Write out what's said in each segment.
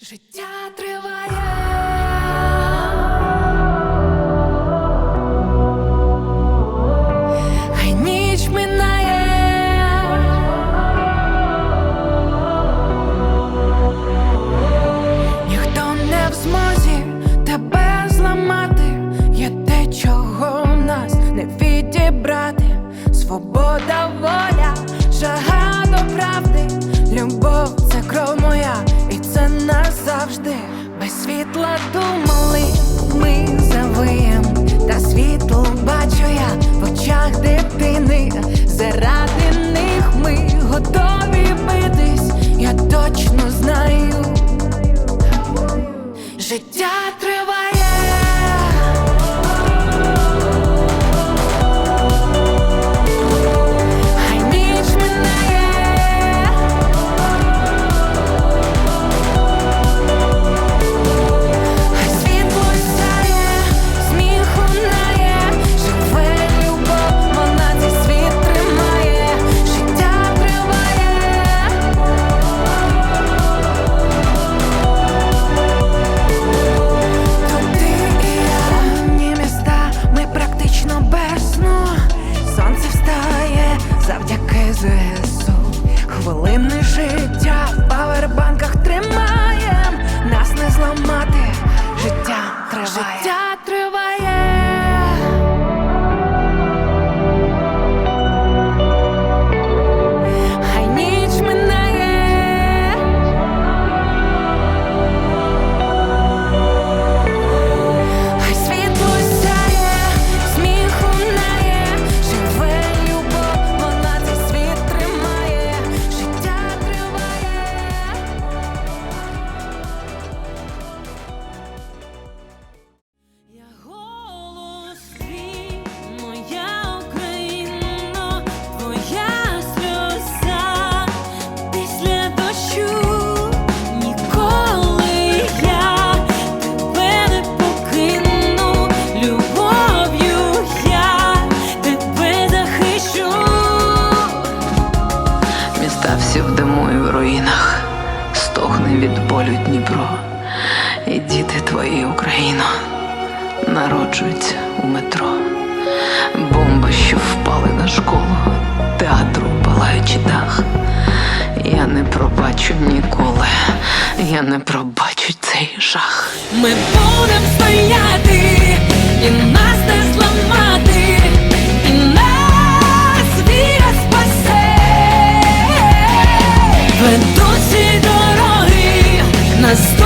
Життя триває. ЗСУ хвилини життя. волю Дніпро, і діти твої, Україно, народжуються у метро. Бомби, що впали на школу, театру палаючи дах. Я не пробачу ніколи, я не пробачу цей жах. Ми будемо стояти і нас не зламати. Ведуть сідо нас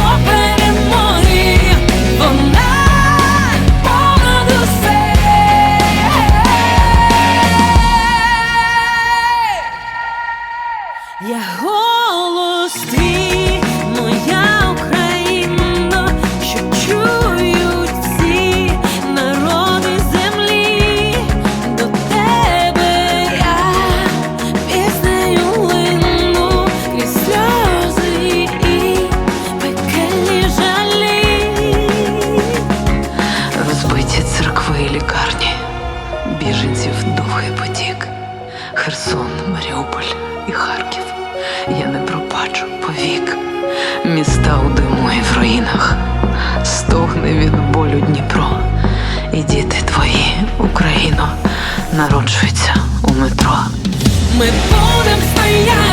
Херсон, Маріуполь і Харків. Я не пробачу повік. Міста у диму і в руїнах, стогне від болю Дніпро. І діти твої, Україно, народжуються у метро. Ми будем стояти.